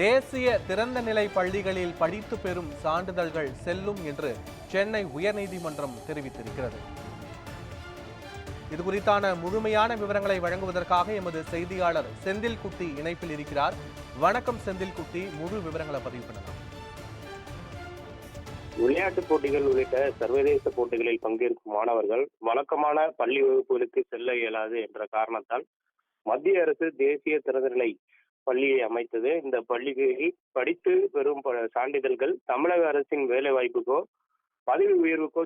தேசிய திறந்த நிலை பள்ளிகளில் படித்து பெறும் சான்றிதழ்கள் செல்லும் என்று சென்னை உயர்நீதிமன்றம் தெரிவித்திருக்கிறது. இது குறித்தான முழுமையான விவரங்களை வழங்குவதற்காக எமது செய்தியாளர் செந்தில் குட்டி இணைப்பில் இருக்கிறார். வணக்கம் செந்தில் குட்டி முழு விவரங்களை பதிவு பண்ணலாம் விளையாட்டுப் போட்டிகள் உள்ளிட்ட சர்வதேச போட்டிகளில் பங்கேற்கும் மாணவர்கள் வழக்கமான பள்ளி வகுப்புகளுக்கு செல்ல இயலாது என்ற காரணத்தால் மத்திய அரசு தேசிய திறந்தநிலை பள்ளியை அமைத்தது. இந்த பள்ளிகளில் படித்து பெறும் சான்றிதழ்கள் தமிழக அரசின் வேலை வாய்ப்புக்கோ பதவி உயர்வுக்கோ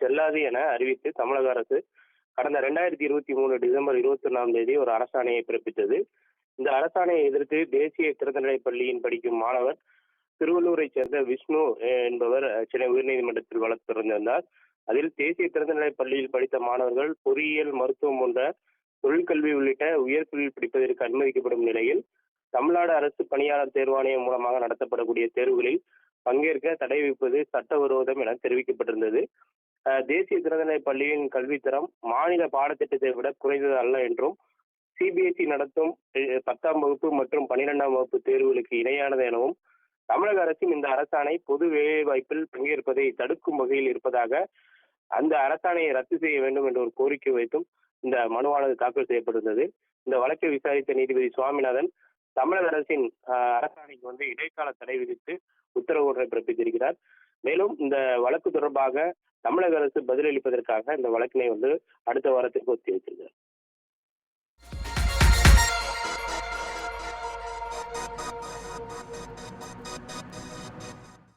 செல்லாது என அறிவித்து தமிழக அரசு கடந்த ரெண்டாயிரத்தி இருபத்தி மூணு டிசம்பர் இருபத்தி ஒன்றாம் தேதி ஒரு அரசாணையை பிறப்பித்தது. இந்த அரசாணையை எதிர்த்து தேசிய திறந்தநிலை பள்ளியின் படிக்கும் மாணவர் திருவள்ளூரை சேர்ந்த விஷ்ணு என்பவர் சென்னை உயர்நீதிமன்றத்தில் வழக்கு தொடர்ந்திருந்தார். அதில் தேசிய திறந்தநிலை பள்ளியில் படித்த மாணவர்கள் பொறியியல் மருத்துவம் போன்ற தொழிற்கல்வி உள்ளிட்ட உயர்கல்வி படிப்பதற்கு அனுமதிக்கப்படும் நிலையில் தமிழ்நாடு அரசு பணியாளர் தேர்வாணையம் மூலமாக நடத்தப்படக்கூடிய தேர்வுகளில் பங்கேற்க தடை விதிப்பது சட்டவிரோதம் என தெரிவிக்கப்பட்டிருந்தது. தேசிய திறந்தநிலை பள்ளியின் கல்வித்தரம் மாநில பாடத்திட்டத்தை விட குறைந்தது அல்ல என்றும் சிபிஎஸ்இ நடத்தும் பத்தாம் வகுப்பு மற்றும் பனிரெண்டாம் வகுப்பு தேர்வுகளுக்கு இணையானது எனவும் தமிழக அரசின் இந்த அரசாணை பொது வேலைவாய்ப்பில் பங்கேற்பதை தடுக்கும் வகையில் இருப்பதாக அந்த அரசாணையை ரத்து செய்ய வேண்டும் என்ற ஒரு கோரிக்கை வைத்தும் இந்த மனுவானது தாக்கல் செய்யப்பட்டிருந்தது. இந்த வழக்கை விசாரித்த நீதிபதி சுவாமிநாதன் தமிழக அரசின் ஆஹ், அரசாணைக்கு வந்து இடைக்கால தடை விதித்து உத்தரவு ஒன்றை பிறப்பித்திருக்கிறார். மேலும் இந்த வழக்கு தொடர்பாக தமிழக அரசு பதிலளிப்பதற்காக இந்த வழக்கினை வந்து அடுத்த வாரத்திற்கு ஒத்தி வைத்திருக்கிறார்